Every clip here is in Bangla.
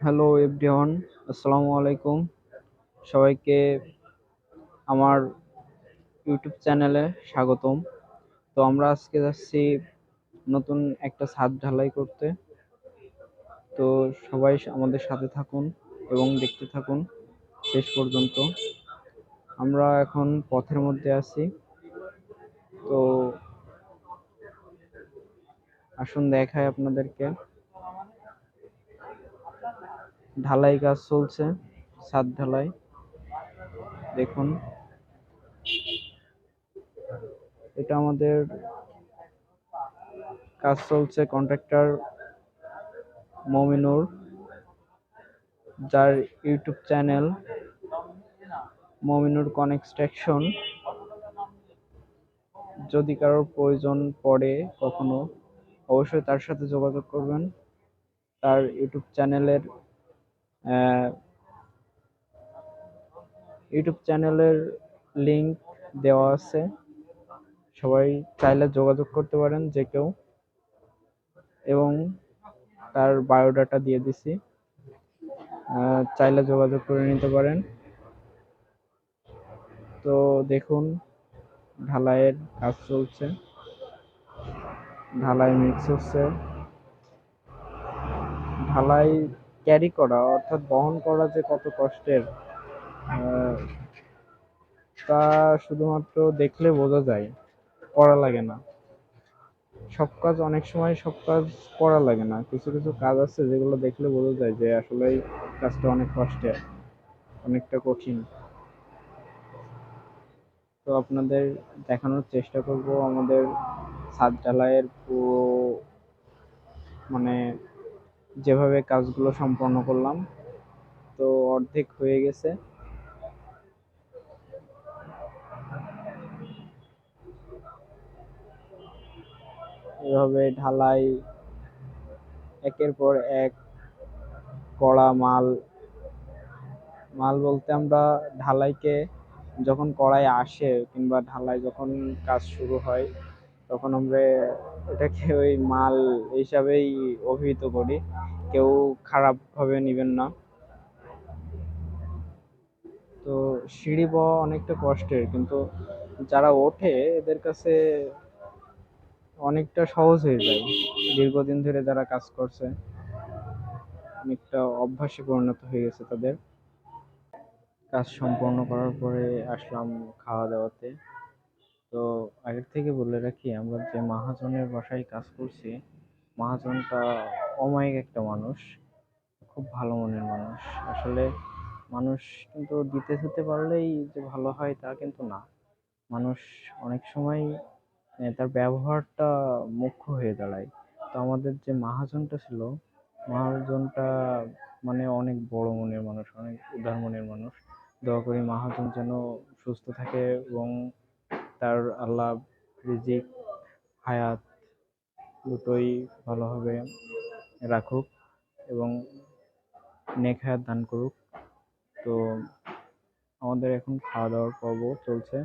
হ্যালো এভরিওয়ান আসসালামু আলাইকুম সবাইকে আমার ইউটিউব চ্যানেলে স্বাগতম। তো আমরা আজকে যাচ্ছি নতুন একটা ছাদ ঢালাই করতে। তো সবাই আমাদের সাথে থাকুন এবং দেখতে থাকুন শেষ পর্যন্ত। আমরা এখন পথের মধ্যে আছি। তো আসুন দেখাই আপনাদেরকে। ঢালাই কাজ চলছে, ছাদ ঢালাই। দেখুন। এটা আমাদের কাজ চলছে কন্ট্রাক্টর মমিনুর, যার ইউটিউব চ্যানেল মমিনুর কনস্ট্রাকশন যদি কারোর প্রয়োজন পড়ে কখনো, অবশ্যই তার সাথে যোগাযোগ করবেন। তার ইউটিউব চ্যানেলের ইউটিউব চ্যানেলের লিংক দেওয়া আছে। সবাই চাইলে যোগাযোগ করতে পারেন যে কেউ। এবং তার বায়োডাটা দিয়ে দিছি। চাইলে যোগাযোগ করে নিতে পারেন। তো দেখুন, ঢালাইয়ের কাজ চলছে। ঢালাই মিক্স হচ্ছে। ঢালাই ক্যারি করা, অর্থাৎ বহন করা যে কত কষ্টের তা শুধুমাত্র দেখলে বোঝা যায়, করা লাগে না। সব কাজ, অনেক সময় সব কাজ করা লাগে না। কিছু কিছু কাজ আছে যেগুলো দেখলে বোঝা যায় যে আসলে কাজটা অনেক কষ্টের, অনেকটা কঠিন। তো আপনাদের দেখানোর চেষ্টা করব আমাদের ছাদ ঢালাইয়ের পুরো মানে যেভাবে কাজগুলো সম্পন্ন করলাম, তো অর্ধেক হয়ে গেছে। এভাবে ঢালাই, একের পর এক, কড়া মাল। মাল বলতে আমরা ঢালাইকে যখন কড়াই আসে কিংবা ঢালাই যখন কাজ শুরু হয় তখন আমরা এটাকে ওই মাল হিসাবেই অভিহিত করি। কেউ খারাপভাবে নেবেন না। তো সিঁড়ি পাওয়া অনেকটা কষ্টের, কিন্তু যারা ওঠে এদের কাছে অনেকটা সহজ হয়ে যায়। দীর্ঘদিন ধরে যারা কাজ করছে, অনেকটা অভ্যাসে পরিণত হয়ে গেছে তাদের। কাজ সম্পন্ন করার পরে আসলাম খাওয়া দাওয়াতে তো আগের থেকে বলে রাখি, আমরা যে মহাজনের বাসায় কাজ করছি, মহাজনটা অমায়িক একটা মানুষ, খুব ভালো মনের মানুষ। আসলে মানুষ কিন্তু দিতে দিতে পারলেই যে ভালো হয় তা কিন্তু না। মানুষ অনেক সময় তার ব্যবহারটা মুখ্য হয়ে দাঁড়ায়। তো আমাদের যে মহাজনটা ছিল, মহাজনটা মানে অনেক বড় মনের মানুষ, অনেক উদার মনের মানুষ। দোয়া করি মহাজন যেন সুস্থ থাকে এবং তার আল্লাহ রিজিক, হায়াত দুটোই ভালোভাবে রাখুক এবং নেক হায়াত দান করুক। তো আমাদের এখন খাওয়া দাওয়ার পর্ব চলছে।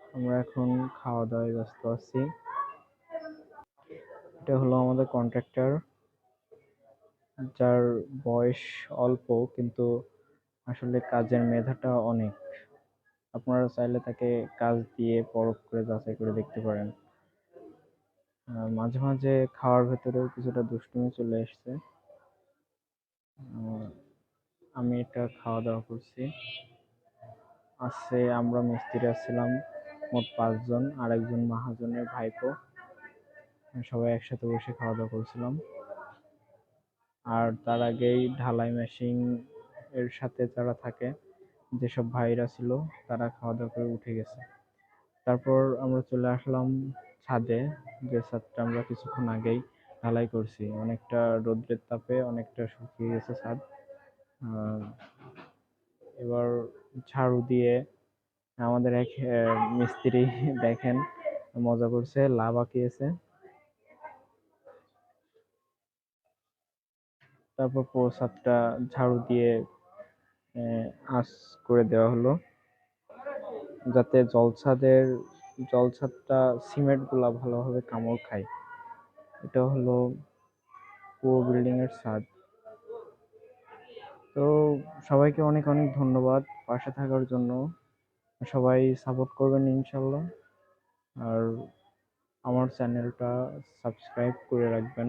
আমরা এখন খাওয়া দাওয়ায় ব্যস্ত আছি। এটা হলো আমাদের কন্ট্রাক্টর যার বয়স অল্প, কিন্তু আসলে কাজের মেধাটা অনেক। আপনারা চাইলে তাকে কাজ দিয়ে পরখ করে যাচাই করে দেখতে পারেন। মাঝে মাঝে খাওয়ার ভেতরেও কিছুটা দুষ্টুমি চলে এসছে। আমি এটা খাওয়া দাওয়া করছি। আছে, আমরা মিস্ত্রি আসছিলাম মোট পাঁচজন আর একজন মাহাজনের ভাইপো। সবাই একসাথে বসে খাওয়া দাওয়া করছিলাম। আর তার আগেই ঢালাই মেশিন এর সাথে যারা থাকে, যেসব ভাইরা ছিল, তারা খাওয়া দাওয়া করে উঠে গেছে। তারপর আমরা চলে আসলাম ছাদে, যে ছাদটা আমরা কিছুক্ষণ আগেই ঢালাই করছি। অনেকটা রোদ্রের তাপে অনেকটা শুকিয়ে গেছে ছাদ। এবার ঝাড়ু দিয়ে আমাদের এক মিস্ত্রি দেখেন, মজা করছে, লাভ আঁকিয়েছে। তারপর পুরো ছাদটা ঝাড়ু দিয়ে আঁচ করে দেওয়া হলো। যাতে জলছাদের, জলছাদটা সিমেন্টগুলা ভালোভাবে কামড় খায়। এটা হলো পুরো বিল্ডিং এর ছাদ তো সবাইকে অনেক অনেক ধন্যবাদ পাশে থাকার জন্য। সবাই সাপোর্ট করবেন ইনশাল্লাহ আর আমার চ্যানেলটা সাবস্ক্রাইব করে রাখবেন।